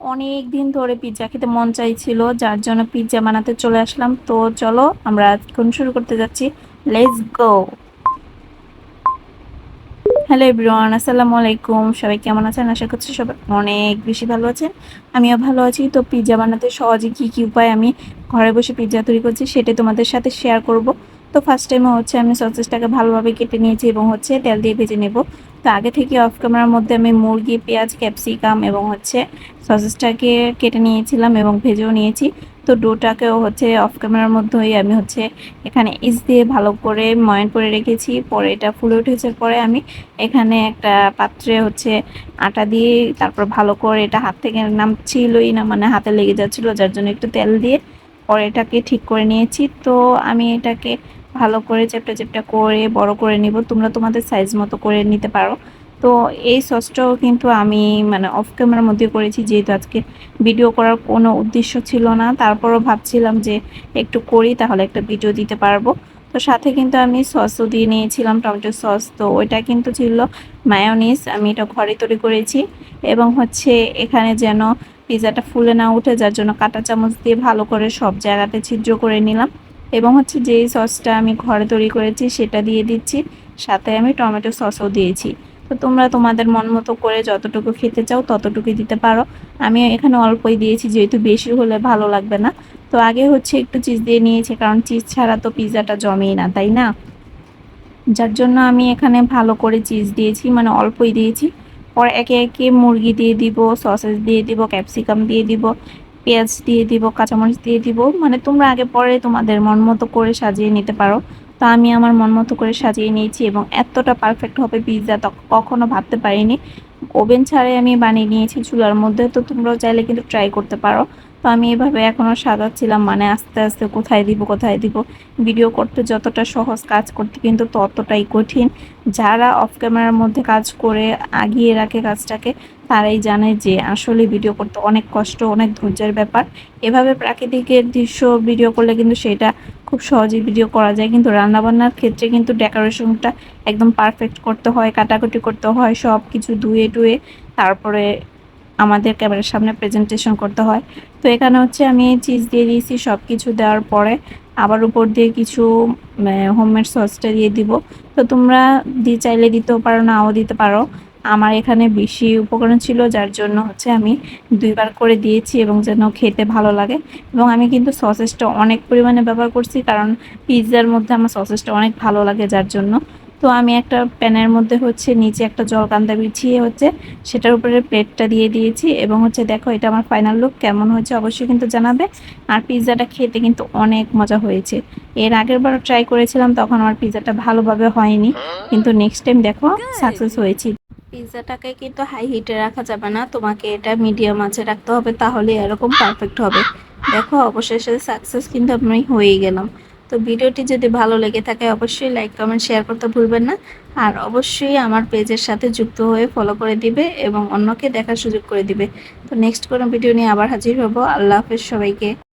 অনেক দিন ধরে পিৎজা খেতে মন চাইছিল, যার জন্য পিৎজা বানাতে চলে আসলাম। তো চলো, আমরা এখন শুরু করতে যাচ্ছি। লেটস গো হ্যালো এভরিওয়ান আসসালামু আলাইকুম। সবাই কেমন আছেন? আশা করছি সবাই অনেক বেশি ভালো আছেন। আমিও ভালো আছি। তো পিৎজা বানাতে সহজে কী কী উপায় আমি ঘরে বসে পিৎজা তৈরি করছি সেটা তোমাদের সাথে শেয়ার করব। তো ফার্স্ট টাইমে হচ্ছে আমি সসেসটাকে ভালোভাবে কেটে নিয়েছি এবং হচ্ছে তেল দিয়ে ভেজে নেব। তো আগে থেকে অফ ক্যামেরার মধ্যে আমি মুরগি, পেঁয়াজ ক্যাপসিকাম এবং হচ্ছে সসেসটাকে কেটে নিয়েছিলাম এবং ভেজেও নিয়েছি। তো ডোটাকেও হচ্ছে অফ ক্যামেরার মধ্যেই আমি হচ্ছে এখানে ইস দিয়ে ভালো করে ময়ন করে রেখেছি। পরে এটা ফুলে উঠেছে পরে আমি এখানে একটা পাত্রে হচ্ছে আটা দিয়ে তারপর ভালো করে এটা হাত থেকে নামছিলই না মানে হাতে লেগে যাচ্ছিল, যার জন্য একটু তেল দিয়ে পরে এটাকে ঠিক করে নিয়েছি। তো আমি এটাকে ভালো করে চেপটা চেপটা করে, বড় করে নিব। তোমরা তোমাদের সাইজ মতো করে নিতে পারো। তো এই সসটাও কিন্তু আমি মানে অফ ক্যামেরার মধ্যে করেছি, যেহেতু আজকে ভিডিও করার কোনো উদ্দেশ্য ছিল না। তারপরও ভাবছিলাম যে একটু করি, তাহলে একটা ভিডিও দিতে পারব। তো সাথে কিন্তু আমি সসও দিয়ে নিয়েছিলাম, টমেটো সস তো ওইটা কিন্তু ছিল মায়োনিস আমি এটা ঘরে তৈরি করেছি। এবং হচ্ছে এখানে যেন পিজাটা ফুলে না উঠে, যার জন্য কাঁটা চামচ দিয়ে ভালো করে সব জায়গাতে ছিদ্র করে নিলাম। এবং হচ্ছে যেই সসটা আমি ঘরে তৈরি করেছি সেটা দিয়ে দিচ্ছি। সাথে আমি টমেটো সসও দিয়েছি। তো তোমরা তোমাদের মন মতো করে যতটুকু খেতে চাও ততটুকুই দিতে পারো। আমি এখানে অল্পই দিয়েছি, যেহেতু বেশি হলে ভালো লাগবে না। তো আগে হচ্ছে একটু চিজ দিয়ে নিয়েছি, কারণ চিজ ছাড়া তো পিৎজাটা জমেই না, তাই না? যার জন্য আমি এখানে ভালো করে চিজ দিয়েছি মানে অল্পই দিয়েছি। পরে একে একে মুরগি দিয়ে দিব, সসেস দিয়ে দিব, ক্যাপসিকাম দিয়ে দিব। পেঁয়াজ দিয়ে দিব, কাঁচামরিচ দিয়ে দিব। মানে তোমরা আগে পরে তোমাদের মন মতো করে সাজিয়ে নিতে পারো। তো আমি আমার মন মতো করে সাজিয়ে নিয়েছি এবং এতটা পারফেক্ট হবে পিৎজা কখনো ভাবতে পারিনি। ওভেন ছাড়াই আমি বানিয়ে নিয়েছি চুলার মধ্যে, তো তোমরাও চাইলে কিন্তু ট্রাই করতে পারো। তো আমি এভাবে এখনও সাজাচ্ছিলাম মানে আস্তে আস্তে কোথায় দিব কোথায় দিব। ভিডিও করতে যতটা সহজ কাজ করতে কিন্তু ততটাই কঠিন। যারা অফ ক্যামেরার মধ্যে কাজ করে, আগিয়ে রাখে কাজটাকে তারাই জানে যে আসলে ভিডিও করতে অনেক কষ্ট, অনেক ধৈর্যের ব্যাপার। এভাবে প্রাকৃতিকের দৃশ্য ভিডিও করলে কিন্তু সেটা খুব সহজেই ভিডিও করা যায়। কিন্তু রান্নাবান্নার ক্ষেত্রে কিন্তু ডেকোরেশনটা একদম পারফেক্ট করতে হয়, কাটাকুটি করতে হয় সব কিছু ধুয়ে টুয়ে তারপরে আমাদের ক্যামেরার সামনে প্রেজেন্টেশন করতে হয়। তো এখানে হচ্ছে আমি চিজ দিয়ে দিয়েছি সব কিছু দেওয়ার পরে আবার উপর দিয়ে কিছু হোমমেড সসটা দিয়ে দিব। তো তোমরা দিয়ে চাইলে দিতেও পারো, নাও দিতে পারো। আমার এখানে বেশি উপকরণ ছিল যার জন্য হচ্ছে আমি দুইবার করে দিয়েছি এবং যেন খেতে ভালো লাগে। এবং আমি কিন্তু সসেসটা অনেক পরিমাণে ব্যবহার করছি কারণ পিৎজার মধ্যে আমার সসেসটা অনেক ভালো লাগে যার জন্য। তো আমি একটা প্যানের মধ্যে হচ্ছে নিচে একটা জলকান্দা বিছিয়ে হচ্ছে সেটার উপরে প্লেটটা দিয়ে দিয়েছি এবং হচ্ছে দেখো এটা আমার ফাইনাল লুক কেমন হয়েছে অবশ্যই কিন্তু জানাবে। আর পিৎজাটা খেতে কিন্তু অনেক মজা হয়েছে। এর আগের বার ট্রাই করেছিলাম তখন আমার পিৎজাটা ভালোভাবে হয়নি। কিন্তু নেক্সট টাইম দেখো সাকসেস হয়েছি। পিৎজাটাকে কিন্তু হাই হিটে রাখা যাবে না। তোমাকে এটা মিডিয়াম আঁচে রাখতে হবে, তাহলে এরকম পারফেক্ট হবে। দেখো, অবশেষে সাকসেস কিন্তু আমি হয়েই গেলাম। তো ভিডিওটি যদি ভালো লেগে থাকে, অবশ্যই লাইক কমেন্ট শেয়ার করতে ভুলবেন না। আর অবশ্যই আমার পেজের সাথে যুক্ত হয়ে ফলো করে দিবে এবং অন্যকে দেখার সুযোগ করে দিবে। তো নেক্সট কোনো ভিডিও নিয়ে আবার হাজির হব। আল্লাহ হাফেজ সবাইকে।